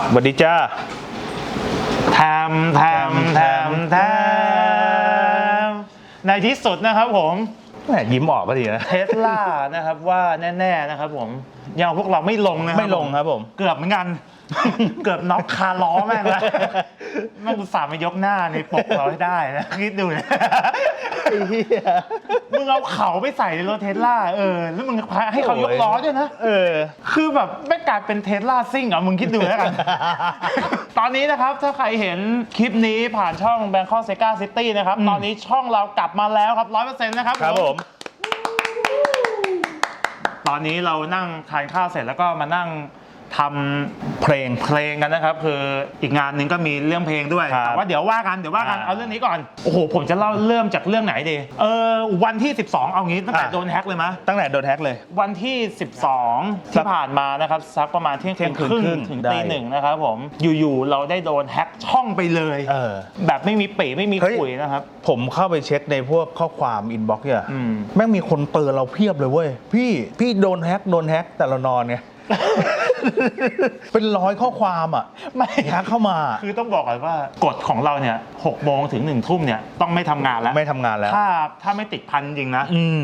สวัสดีจ้าแทมแทมแทมแทมในที่สุดนะครับผมแหมยิ้มออกก็ดีนะ เทสลานะครับว่าแน่ ๆ นะครับผมยังเอาพวกเราไม่ลงนะครับไม่ลงครับผม เกือบเหมือนกัน เกือบน็อกคาล้อแม่งแล้วแม่งอุตส่าห์มายกหน้าในปกเราให้ได้นะคิดดูนะมึงเอาเขาไปใส่ในรถเทสลาเออ แล้วมึงให้เขายกล้อด้วยนะ เออ คือแบบไม่กลายเป็นเทสลาซิ่งอะมึงคิดดูแล้วกัน ตอนนี้นะครับ ถ้าใครเห็นคลิปนี้ผ่านช่อง Bangkok Sega City นะครับ ตอนนี้ช่องเรากลับมาแล้วครับ100%นะครับครับผมตอนนี้เรานั่งทานข้าวเสร็จแล้วก็มานั่ง ทำเพลงเพลงกันนะครับคืออีกงานหนึงก็มีเรื่องเพลงด้วยครับแต่ว่าเดี๋ยวว่ากันเดี๋ยวว่ากันอ่าเอาเรื่องนี้ก่อนโอ้โหผมจะเล่าเริ่มจากเรื่องไหนดีเออวันที่ 12 เอางี้ตั้งแต่อะ โดนแฮ็กเลยมะตั้งแต่โดนแฮกเลย วันที่ 12สัที่กผ่านมานะครับสักประมาณเที่ยงเที่คืยนงคคืนรึ่งครึ่งถึงได้ ตีหนึ่งนะครับผมอยู่ๆเราได้โดนแฮ็กช่องไปเลย เออ แบบไม่มีปีไม่มีเฮ้ย ขุยนะครับ ผมเข้าไปเช็คในพวกข้อความอินบ็อกซ์เนี่ยอืม แม่งมีคนเตือนเราเพียบเลยเว้ย พี่พี่โดนแฮกโดนแฮกแต่เรานอนไง เป็นร้อยข้อความอะไม่แฮกเข้ามา คือต้องบอกก่อนว่ากฎของเราเนี่ยหกโมงถึงหนึ่งทุ่มเนี่ยต้องไม่ทำงานแล้วไม่ทำงานแล้ว ถ้าถ้าไม่ติดพันจริงนะ อืม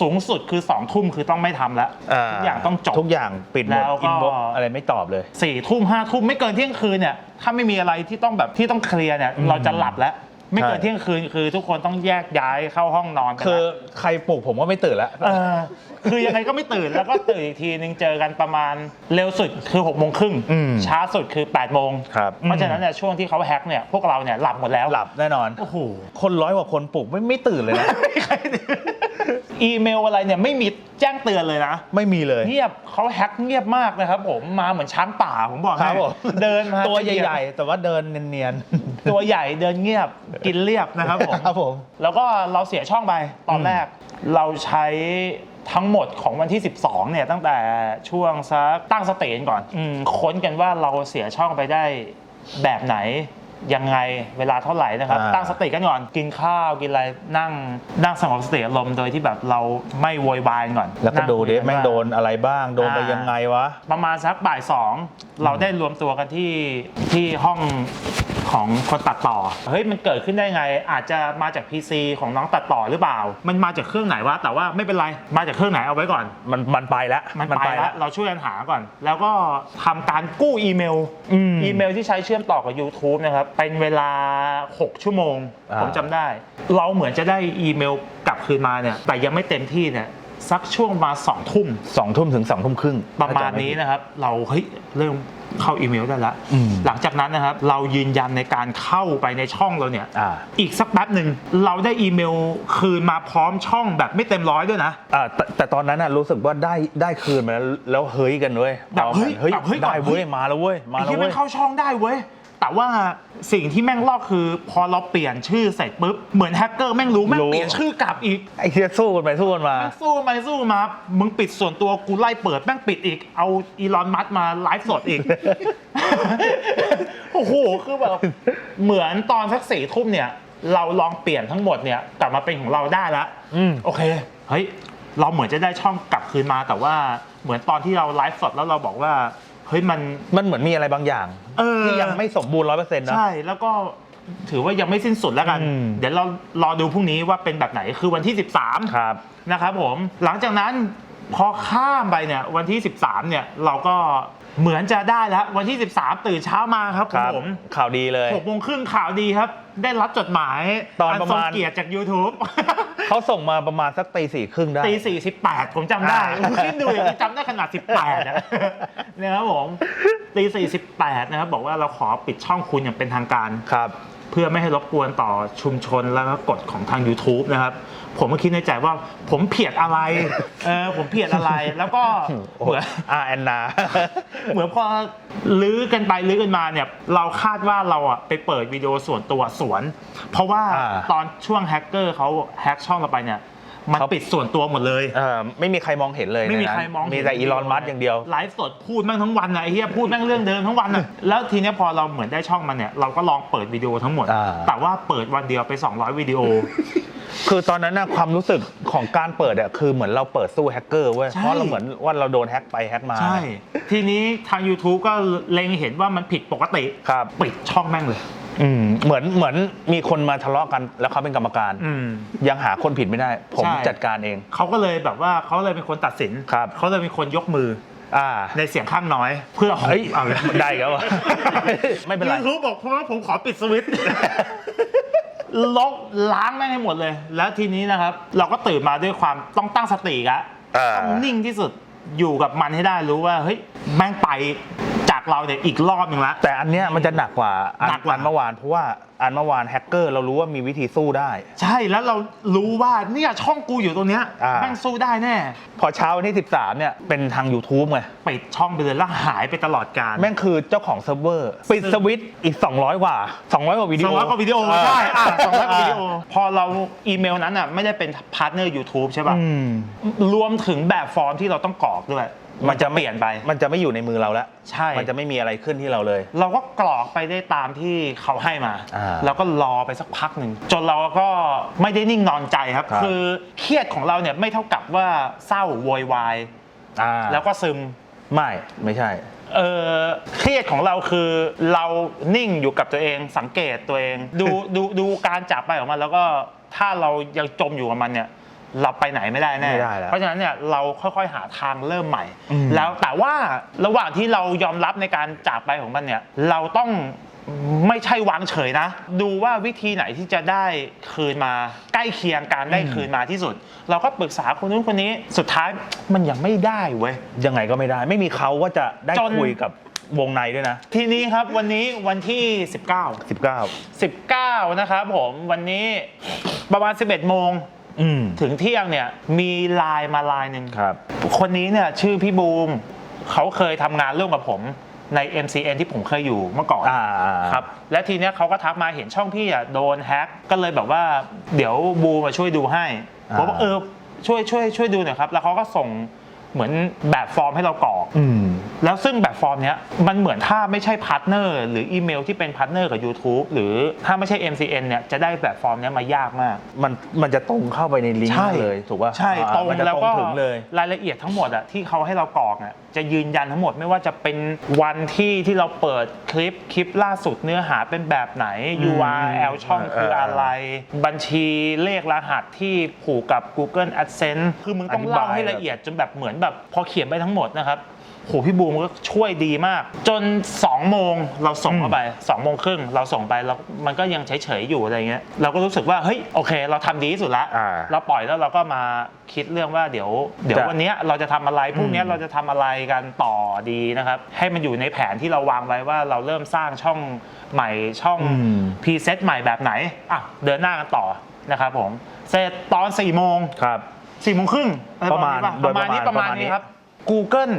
สูงสุดคือ2องทุ่มคือต้องไม่ทำแล้ว ทุกอย่างต้องจบ ทุกอย่างปิดหมดแล้วก็ อินบ็อกอะไรไม่ตอบเลย สี่ทุ่มห้าทุ่มไม่เกินเที่ยงคืนเนี่ยถ้าไม่มีอะไรที่ต้องแบบที่ต้องเคลียร์เนี่ยอืมเราจะหลับแล้ว ไม่เกินใช่เที่ยงคืนคือทุกคนต้องแยกย้ายเข้าห้องนอนไปคือแล้วใครปลุกผมก็ไม่ตื่นแล้ว เออคือยังไงก็ไม่ตื่นแล้วก็ตื่นอีกทีนึงเจอกันประมาณเร็วสุดคือ6กโมงครึ่งอืมช้าสุดคือ8ปดโมงครับ เพราะฉะนั้นเนี่ยช่วงที่เขาแฮ็กเนี่ยพวกเราเนี่ยหลับหมดแล้วหลับแน่นอน โอ้โหคนร้อยกว่าคนปลุกไม่ไม่ตื่นเลยนะไม่ใครตื่น อีเมลอะไรเนี่ยไม่มีแจ้งเตือนเลยนะ ไม่มีเลย เงียบเขาแฮ็กเงียบมากนะครับผมมาเหมือนช้างป่าผมบอกครัให้บผมเดินมาตัวใหญ่ๆ แต่ว่าเดินเนียนๆ ตัวใหญ่เดินเงียบกินเรียบนะครับผมครับผม แล้วก็เราเสียช่องไปตอนอืมแรก เราใช้ทั้งหมดของวันที่ 12 เนี่ยตั้งแต่ช่วงซักตั้งสเตนก่อนอมค้นกันว่าเราเสียช่องไปได้แบบไหน ยังไงเวลาเท่าไหร่นะครับ อ่า ตั้งสติกันก่อนกินข้าวกินอะไรนั่งนั่งสงบสติอารมณ์โดยที่แบบเราไม่โวยวายก่อนแล้วก็ดูดินั่คุยนแม่งว่า โดนอะไรบ้างโดนไปอ่ายั ยังไงวะ ประมาณสักบ่ายสองเราได้รวมตัวกันที่ที่ห้อง ของคนตัดต่อ เฮ้ยมันเกิดขึ้นได้ไง อาจจะมาจาก PC ของน้องตัดต่อหรือเปล่า มันมาจากเครื่องไหนวะแต่ว่าไม่เป็นไรมาจากเครื่องไหนเอาไว้ก่อน มันมันไปแล้วมันไปแล้วเราช่วยกันหาก่อน แล้วก็ทำการกู้อีเมลอืมอีเมลที่ใช้เชื่อมต่อกับ YouTube นะครับเป็นเวลา 6 ชั่วโมงอ่าผมจำได้ เราเหมือนจะได้อีเมลกลับคืนมาเนี่ยแต่ยังไม่เต็มที่เนี่ย สักช่วงมาสองทุ่ม สองทุ่มถึงสองทุ่มครึ่งประมาณนี้นะครับ เราเฮ้ยเริ่มเข้าอีเมลได้แล้วอืมหลังจากนั้นนะครับ เรายืนยันในการเข้าไปในช่องเราเนี่ยอ่าอีกสักแป๊บหนึ่งเราได้อีเมลคืนมาพร้อมช่องแบบไม่เต็มร้อยด้วยนะอ่าแต่แต่ตอนนั้นน่ะรู้สึกว่าได้ได้คืนมาแล้วแล้วเฮ้ยกันเว้ยแบบเฮ้ยเฮ้ยแบบเฮ้ยได้ก่อนเว้ยเฮ้ยมาแล้วเว้ยมาไอ้แล้วที่เว้มัยนเข้าช่องได้เว้ย แต่ว่าสิ่งที่แม่งลอกคือ พอเราเปลี่ยนชื่อเสร็จปุ๊บเหมือนแฮกเกอร์แม่งรู้แม่งรู้ เปลี่ยนชื่อกลับอีกไอ้เฮียสู้กันไปสู้กันมา แม่งสู้มาสู้มา มึงปิดส่วนตัวกูไล่เปิดแม่งปิดอีกเอาอีลอนมัสก์มาไลฟ์สดอีก โอ้โหคือแบบเหมือนตอนสักสี่ทุ่มเนี่ย เราลองเปลี่ยนทั้งหมดเนี่ยกลับมาเป็นของเราได้แล้วอืม โอเค เฮ้ย เราเหมือนจะได้ช่องกลับคืนมาแต่ว่าเหมือนตอนที่เราไลฟ์สดแล้วเราบอกว่า เฮ้ยมันมันเหมือนมีอะไรบางอย่างเออที่ยังไม่สมบูรณ์ร้อยเปอร์เซ็นต์นะ ใช่แล้วก็ถือว่ายังไม่สิ้นสุดแล้วกัน อืม เดี๋ยวเรารอดูพรุ่งนี้ว่าเป็นแบบไหนคือวันที่ 13 ครับ นะครับผมหลังจากนั้นพอข้ามไปเนี่ยวันที่ 13เนี่ยเราก็ เหมือนจะได้แล้ววันที่ 13 ตื่นเช้ามาครับครับผมข่าวดีเลย หกโมงครึ่งข่าวดีครับ ได้รับจดหมายตอนประมาณทงเกียรติจาก YouTube เขาส่งมาประมาณสักตีสี่ครึ่งได้ ตีสี่สิบแปดผมจำได้อ่าคิดดูอย่างนี้จำได้ขนาดสิบแปดนะนะครับผมตีสี่สิบแปดนะครับ บอกว่าเราขอปิดช่องคุณอย่างเป็นทางการ ครับ เพื่อไม่ให้รบกวนต่อชุมชนแล้วก็กฎของทาง YouTube นะครับ ผมก็คิดในใจว่าผมเพียดอะไรเออผมเพียดอะไรแล้วก็เหมือน อ่าแอนนา เหมือนพอลื้อกันไปลื้อกันมาเนี่ยเราคาดว่าเราอะไปเปิดวิดีโอส่วนตัวสวน เพราะว่าอ่า ตอนช่วงแฮกเกอร์เขาแฮกช่องเราไปเนี่ย มันเขาปิดส่วนตัวหมดเลยเอ่อไม่มีใครมองเห็นเลยไม่มีนนั้นใครมองมีแต่อีลอนมัสอย่างเดียว ไลฟ์สดพูดแม่งทั้งวันนะไอ้เหี้ยพูดแม่งเรื่องเดิมทั้งวันนะแล้วทีเนี้ยพอเราเหมือนได้ช่องมันเนี่ยเราก็ลองเปิดวิดีโอทั้งหมด อ่า แต่ว่าเปิดวันเดียวไป 200วิดีโอคคือตอนนั้นนะความรู้สึกของการเปิดอะคือเหมือนเราเปิดสู้แฮกเกอร์เว้ยใช่ เพราะเราเหมือนว่าเราโดนแฮกไปแฮกมาใช่ ทีนี้ทาง YouTube ก็เล็งเห็นว่ามันผิดปกติ ครับ ปิดช่องแม่งเลย อืมเหมือนเหมือนมีคนมาทะเลาะกันแล้วเขาเป็นกรรมการ อืม ยังหาคนผิดไม่ได้ ผมใช่ จัดการเอง เขาก็เลยแบบว่าเขาเลยเป็นคนตัดสินครับ เขาเลยเป็นคนยกมืออ่าในเสียงข้างน้อย เพื่อเฮ้ยเอาเลยได้อีกแล้วอะ ไม่เป็นไร ยูทูบบอกเพราะว่าผมขอปิดสวิตช์ ลบล้างแม่งให้หมดเลย แล้วทีนี้นะครับ เราก็ตื่นมาด้วยความต้องตั้งสติอะอ่า ต้องนิ่งที่สุดอยู่กับมันให้ได้รู้ว่าเฮ้ยแม่งไป จากเราเนี่ยอีกรอบหนึ่งละแต่อันเนี้ยมันจะหนักกว่าอันหนักกว่า อันเมื่อวานเพราะว่าอันเมื่อวานแฮกเกอร์เรารู้ว่ามีวิธีสู้ได้ ใช่แล้วเรารู้ว่าเนี่ยช่องกูอยู่ตรงเนี้ยอ่า แม่งสู้ได้แน่ พอเช้าวันที่ 13 เนี่ย เป็นทาง YouTube ไง ปิดช่องไปเลยแล้วหายไปตลอดการ แม่งคือเจ้าของเซิร์ฟเวอร์ ปิดสวิตช์อีก 200 กว่า 200 กว่าวิดีสโอองร้อยกว่าวิดีโอใช่อะสองร้อยกว่าวิดีโออ่าพอเราอีเมลนั้นอะไม่ได้เป็นพาร์ทเนอร์ YouTube ใช่ป่ะ อืม รวมถึงแบบฟอร์มที่เราต้องกรอกด้วย มันจะเปลี่ยนไป มันจะไม่อยู่ในมือเราแล้ว ใช่ มันจะไม่มีอะไรขึ้นที่เราเลย เราก็กรอกไปได้ตามที่เขาให้มาอ่าแล้วก็รอไปสักพักหนึ่ง จนเราก็ไม่ได้นิ่งนอนใจครับครับคือเครียดของเราเนี่ยไม่เท่ากับว่าเศร้าโวยวายอ่าแล้วก็ซึม ไม่ ไม่ใช่ เออเครียดของเราคือเรานิ่งอยู่กับตัวเอง สังเกตตัวเอง ดู ดู ดูการจากไปของมัน แล้วก็ถ้าเรายังจมอยู่กับมันเนี่ย เราไปไหนไม่ได้แน่ ไม่ได้แล้วเพราะฉะนั้นเนี่ยเราค่อยๆหาทางเริ่มใหม่ อืม แล้วแต่ว่าระหว่างที่เรายอมรับในการจากไปของมันเนี่ยเราต้องไม่ใช่วางเฉยนะ ดูว่าวิธีไหนที่จะได้คืนมาใกล้เคียงการได้คืนมาที่สุด เราก็ปรึกษาคนนู้นคนนี้สุดท้ายมันยังไม่ได้เว้ย ยังไงก็ไม่ได้ ไม่มีเขาว่าจะได้จน คุยกับวงในด้วยนะ ทีนี้ครับวันนี้วันที่ 19 19 19 นะครับผมวันนี้ประมาณ 11 โมง อืม ถึงเที่ยงเนี่ยมีไลน์มาไลน์หนึ่งครับ คนนี้เนี่ยชื่อพี่บูมเขาเคยทำงานร่วมกับผมใน MCN ที่ผมเคยอยู่เมื่อก่อนอ่าครับและทีเนี้ยเขาก็ทักมาเห็นช่องพี่อะโดนแฮ็กก็เลยแบบว่าเดี๋ยวบูมาช่วยดูให้อ่าผมบอกเออช่วยช่วยช่วยดูหน่อยครับ แล้วเขาก็ส่ง เหมือนแบบฟอร์มให้เรากรอกอืมแล้วซึ่งแบบฟอร์มเนี้ยมันเหมือนถ้าไม่ใช่พาร์ทเนอร์หรืออีเมลที่เป็นพาร์ทเนอร์กับ YouTube หรือถ้าไม่ใช่ MCN เนี่ยจะได้แบบฟอร์มเนี้ยมายากมาก มันมันจะตรงเข้าไปในลิงก์ใช่เลยถูกป่ะใช่อ่าตรงมันจะแล้วตรงก็ถึงเลยรายละเอียดทั้งหมดอะที่เขาให้เรากรอกอะจะยืนยันทั้งหมดไม่ว่าจะเป็นวันที่ที่เราเปิดคลิปคลิปล่าสุดเนื้อหาเป็นแบบไหน URL ช่องคืออะไร บัญชีเลขรหัสที่ผูกกับ Google AdSense คือมึงต้องเล่าให้ละเอียดจนแบบเหมือนแบบพอเขียนไปทั้งหมดนะครับโหพี่บูมก็ช่วยดีมาก จน 2 โมงเราส่งเข้าไป2โมงครึ่งเราส่งไปแล้วมันก็ยังเฉยๆอยู่อะไรเงี้ยเราก็รู้สึกว่าเฮ้ยโอเค เราทำดีที่สุดละอ่าเราปล่อยแล้วเราก็มาคิดเรื่องว่าเดี๋ยว เดี๋ยวจะวันเนี้ยเราจะทำอะไรพรุ่งเนี้ยอืมเราจะทำอะไรกันต่อดีนะครับ ให้มันอยู่ในแผนที่เราวางไว้ว่าเราเริ่มสร้างช่องใหม่ช่องอืมพรีเซตใหม่แบบไหนอะเดินหน้ากันต่อนะครับผมเสร็จตอน4ี่โมงครับ สี่โมงครึ่งอไประมาณประมาณนี้โดยปประระมามาณณนี้นี้ครับ Google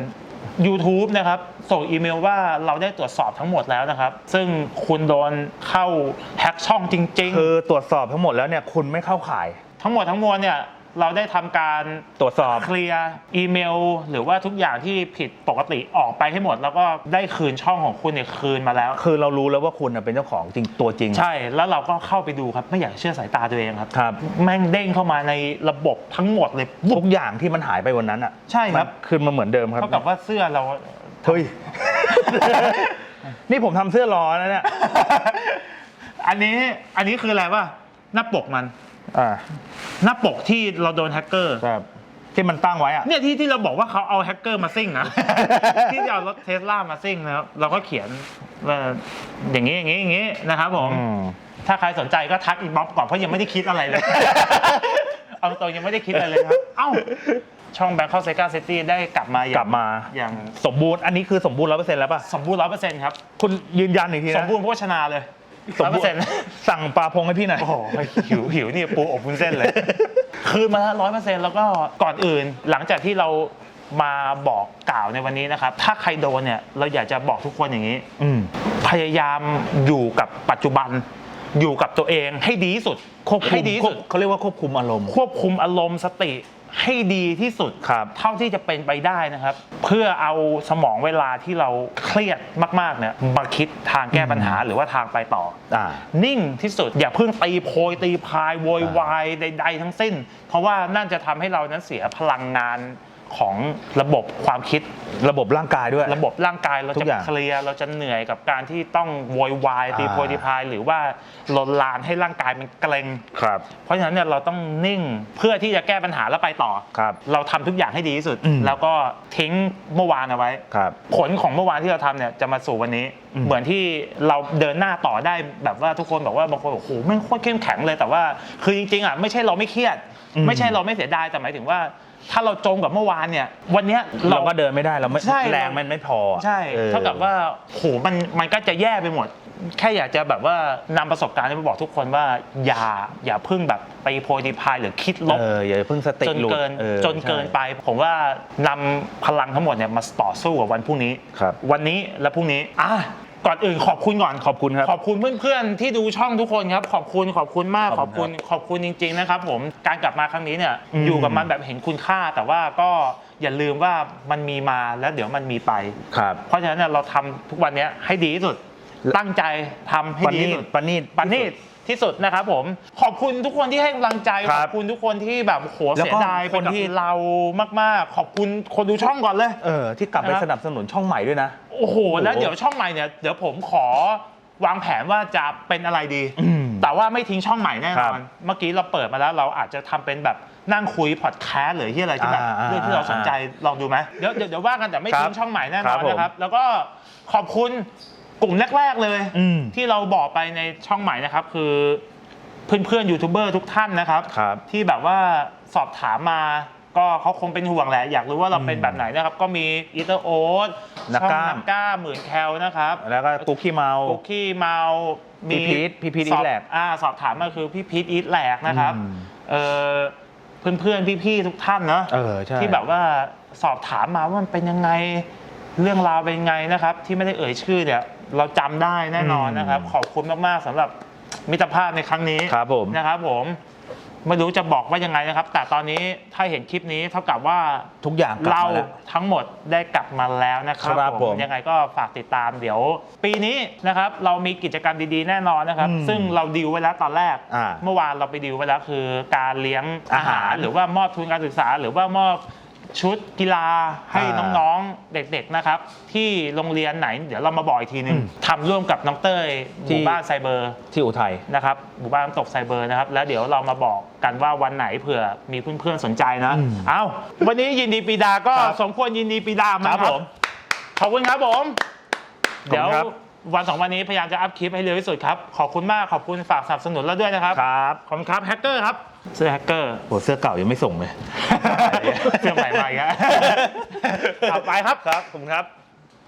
YouTube นะครับ ส่งอีเมลว่าเราได้ตรวจสอบทั้งหมดแล้วนะครับ ซึ่งคุณโดนเข้าแฮ็กช่องจริง คือตรวจสอบทั้งหมดแล้วเนี่ยคุณไม่เข้าข่าย ๆ ทั้งหมดทั้งมวลเนี่ย เราได้ทำการตรวจสอบ เคลียร์อีเมล หรือว่าทุกอย่างที่ผิดปกติออกไปให้หมด แล้วก็ได้คืนช่องของคุณเนี่ยคืนมาแล้ว คือเรารู้แล้วว่าคุณน่ะเป็นเจ้าของจริงตัวจริง ใช่แล้วเราก็เข้าไปดูครับไม่อยากเชื่อสายตาตัวเองครับ ครับ แม่งเด้งเข้ามาในระบบทั้งหมดเลยทุกอย่างที่มันหายไปวันนั้นอะใช่ครับมันคืนมาเหมือนเดิมครับเท่ากับว่าเสื้อเรา เฮ้ย นี่ผมทำเสื้อรอนะเนี่ย อันนี้อันนี้คืออะไรวะหน้าปกมัน อ่าหน้าปกที่เราโดนแฮกเกอร์ครับที่มันตั้งไว้อะเนี่ยที่ที่เราบอกว่าเขาเอาแฮกเกอร์มาซิ่งนะ ที่จะเอารถเทสลามาซิ่งนะครับเราก็เขียนว่าอย่างนี้อย่างนี้อย่างนี้นะครับผม อืม ถ้าใครสนใจก็ทักอินบ็อกซ์ก่อนเพราะยังไม่ได้คิดอะไรเลย เอาตรงๆยังไม่ได้คิดอะไรเลยครับ เอ้า ช่อง Bangkok Sega City ได้กลับมาอย่างกลับมาอย่างสมบูรณ์อันนี้คือสมบูรณ์ร้อยเปอร์เซ็นต์แล้วป่ะ สมบูรณ์ร้อยเปอร์เซ็นต์ครับ คุณยืนยันอีกทีนะสมบูรณ์โภชนาเลย สร้มอยเปบูอรร์เซ็นณ์ต์สั่งปลาพงให้พี่หน่อย โอ้โหหิวหิวนี่ปูอบวุ้นเส้นเลย คืนมาร้อยเปอร์เซ็นต์แล้วก็ก่อนอื่น หลังจากที่เรามาบอกกล่าวในวันนี้นะครับ ถ้าใครโดนเนี่ย เราอยากจะบอกทุกคนอย่างนี้ อืมพยายามอยู่กับปัจจุบัน อยู่กับตัวเองให้ดีที่สุดควบคุให้มดีที่สุดเขาเรียกว่าควบคุมอารมณ์ ควบคุมอารมณ์สติ ให้ดีที่สุดครับเท่าที่จะเป็นไปได้นะครับ เพื่อเอาสมองเวลาที่เราเครียดมากๆเนี่ยมาคิดทางแก้ปัญหาหรือว่าทางไปต่ออ่านิ่งที่สุดอย่าเพิ่งตีโพยตีพายโวยวายใด ๆ ทั้งสิ้น เพราะว่านั่นจะทำให้เรานั้นเสียพลังงาน ของระบบความคิด ระบบร่างกายด้วย ระบบร่างกายเราทุจะกอย่างเคลียร์เราจะเหนื่อยกับการที่ต้องโวยวายตีอ่า โพยตีพายหรือว่าลนลานให้ร่างกายมันเกร็ง ครับ เพราะฉะนั้นเนี่ยเราต้องนิ่งเพื่อที่จะแก้ปัญหาแล้วไปต่อ ครับเราทำทุกอย่างให้ดีที่สุด อืม แล้วก็ทิ้งเมื่อวานเอาไว้ ครับ ผลของเมื่อวานที่เราทำเนี่ยจะมาสู่วันนี้ อืมเหมือนที่เราเดินหน้าต่อได้แบบว่าทุกคนบอกว่าบางคนบอกโอ้โหไม่งโคตรเข้มแข็งเลยแต่ว่า คือจริงๆอะไม่ใช่เราไม่เครียดไม่ใช่เราไม่เสียดายแต่หมายถึงว่า ถ้าเราจมกับเมื่อวานเนี่ย วันเนี้ย เราก็เดินไม่ได้เราไม่ใช่ แรงมันไม่พอใช่ออ เท่ากับว่าโหมันมันก็จะแย่ไปหมด แค่อยากจะแบบว่านำประสบการณ์นี้มาบอกทุกคนว่าอย่าอย่าเพึ่งแบบไปโพยดีพายหรือคิดลบ เอออย่าเพิ่งสติจนหลุดเกินออจนเกินใช่ไปผมว่านำพลังทั้งหมดเนี่ยมาต่อสู้กับวันพรุ่งนี้ ครับวันนี้และพรุ่งนี้อะ ก่อนอื่นขอบคุณก่อนขอบคุณครับ ขอบคุณเพื่อนๆที่ดูช่องทุกคนครับ ขอบคุณขอบคุณมากขขออบบคุคุณณขอบคุณจริง ๆนะครับ ผมการกลับมาครั้งนี้เนี่ยอืม อยู่กับมันแบบเห็นคุณค่า แต่ว่าก็อย่าลืมว่ามันมีมาแล้วเดี๋ยวมันมีไป ครับ เพราะฉะนั้นเนี่ยเราทำทุกวันเนี้ยให้ดีที่สุด ตั้งใจทำให้ปดีนีที่ตสุดปนีตปานนีต ที่สุดนะครับผมขอบคุณทุกคนที่ให้กำลังใจคขรัอบบคุณทุกคนที่แบบโหแล้วเสียก็ดายคนที่ไปกับเรามากๆ ขอบคุณคนดูช่องก่อนเลย เออที่กลับไปนะครับ สนับสนุนช่องใหม่ด้วยนะ โอ้โหแล้วเดี๋ยวช่องใหม่เนี่ยเดี๋ยวผมขอวางแผนว่าจะเป็นอะไรดี อืมแต่ว่าไม่ทิ้งช่องใหม่แน่คนรัอบนเมื่อกี้เราเปิดมาแล้วเราอาจจะทำเป็นแบบนั่งคุยพอดแคสต์หรือที่อะไรที่แบบอ่าอ่าเรื่องที่เราสนใจลองดูไหมเดี๋ยวเดี๋ยวเดี๋ยวว่ากันแต่ไม่ครับทิ้งช่องใหม่แน่นครัอนบผมนะครับ แล้วก็ขอบคุณ กลุ่มแรก ๆ เลย อืม ที่เราบอกไปในช่องใหม่นะครับ คือเพื่อนๆยูทูบเบอร์ทุกท่านนะครับ ครับ ที่แบบว่าสอบถามมาก็เขาคงเป็นห่วงแหละ อยากรู้ว่าเราเป็นแบบไหนนะครับ ก็มีอีเตอร์โอ๊ตนักช่องกล้าม นักกล้าหมื่นแคลนะครับแล้วก็กุ๊กขี้เมา คุกกี้เมาพี่พีทพี่พีทสบ Eat Lag อ่าสอบถามมาคือพี่พีทอีทแหลกนะครับอืม เออเพื่อนๆพี่ๆทุกท่านเนอะ เออใช่ ที่แบบว่าสอบถามมาว่ามันเป็นยังไงเรื่องราวเป็นยังไงนะครับ ที่ไม่ได้เอ่ยชื่อเนี่ย เราจำได้แน่นอนนะครับ ขอบคุณมากๆสำหรับมิตรภาพในครั้งนี้ครับผม นะครับผมไม่รู้จะบอกว่ายังไงนะครับ แต่ตอนนี้ถ้าเห็นคลิปนี้เท่ากับว่า ทุกอย่างกลับเรามาแล้ว ทั้งหมดได้กลับมาแล้วนะครับครับผมยังไงก็ฝากติดตามเดี๋ยว ปีนี้นะครับเรามีกิจกรรมดีๆแน่นอนนะครับ อืมซึ่งเราดีลไว้แล้วตอนแรก อ่าเมื่อวานเราไปดีลไว้แล้วคือ การเลี้ยงอาหารอาหารหรือว่ามอบทุนการศึกษา หรือว่ามอบ ชุดกีฬาให้อ่าน้องๆเด็กๆนะครับ ที่โรงเรียนไหน เดี๋ยวเรามาบอกอีกทีหนึงอืมทำร่วมกับน้องเต้ยหที่มู่บ้านไซเบอร์ที่อุทัยนะครับหมู่บ้านน้ำตกไซเบอร์นะครับ แล้วเดี๋ยวเรามาบอกกันว่าวันไหนเผื่อมีเพื่อนๆสนใจนะอืมเอาวันนี้ยินดีปีดาก็ครับสมควรยินดีปีดามาครับผมขอบคุณครับผมขอบคุณเดี๋ยวครับวันสองวันนี้พยายามจะอัพคลิปให้เร็วที่สุดครับ ขอบคุณมากขอบคุณฝากสนับสนุนเราด้วยนะครับ ครับ ขอบคุณครับแฮกเกอร์ครับ เสื้อแฮกเกอร์โหเสื้อเก่ายังไม่ส่งเลย เสื้อใหม่มาอีกแล้วเอาไปครับครับผมครับ